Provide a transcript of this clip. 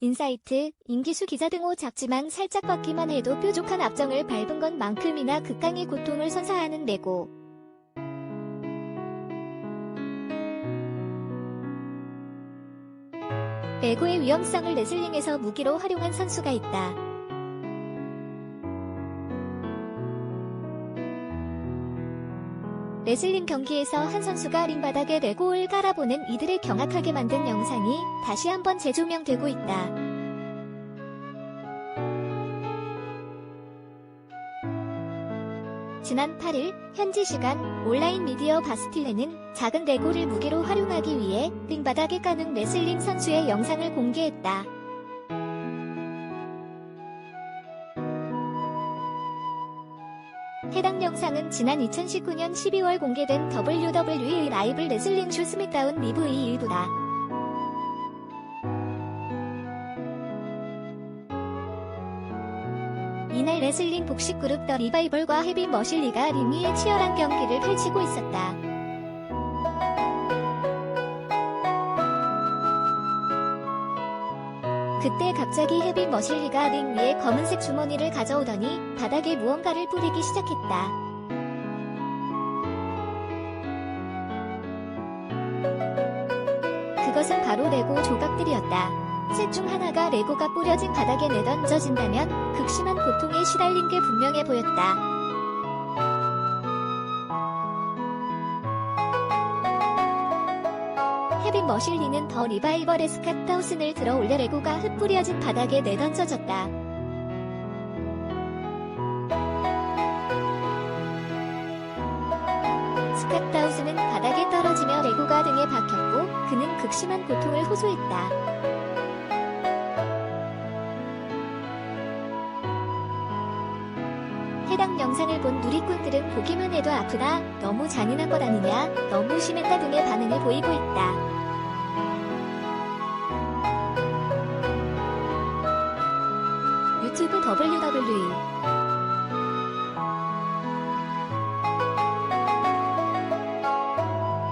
인사이트, 임기수 기자 등호 작지만 살짝 받기만 해도 뾰족한 앞정을 밟은 것만큼이나 극강의 고통을 선사하는 레고. 레고의 위험성을 레슬링에서 무기로 활용한 선수가 있다. 레슬링 경기에서 한 선수가 링바닥에 레고를 깔아보는 이들을 경악하게 만든 영상이 다시 한번 재조명되고 있다. 지난 8일 현지 시간 온라인 미디어 바스틸레는 작은 레고를 무기로 활용하기 위해 링바닥에 까는 레슬링 선수의 영상을 공개했다. 해당 영상은 지난 2019년 12월 공개된 WWE 라이브 레슬링 쇼 스맥다운 리브의 일부다. 이날 레슬링 복식 그룹 더 리바이벌과 헤비 머실리가 링 위에 치열한 경기를 펼치고 있었다. 그때 갑자기 헤비 머실리가 링 위에 검은색 주머니를 가져오더니 바닥에 무언가를 뿌리기 시작했다. 그것은 바로 레고 조각들이었다. 셋 중 하나가 레고가 뿌려진 바닥에 내던져진다면 극심한 고통에 시달린 게 분명해 보였다. 헤빈 머실리는 더 리바이벌의 스캇 다우슨을 들어 올려 레고가 흩뿌려진 바닥에 내던져졌다. 스캇 다우슨은 바닥에 떨어지며 레고가 등에 박혔고 그는 극심한 고통을 호소했다. 해당 영상을 본 누리꾼들은 보기만 해도 아프다, 너무 잔인한 것 아니냐, 너무 심했다 등의 반응을 보이고 있다. 유튜브 WWE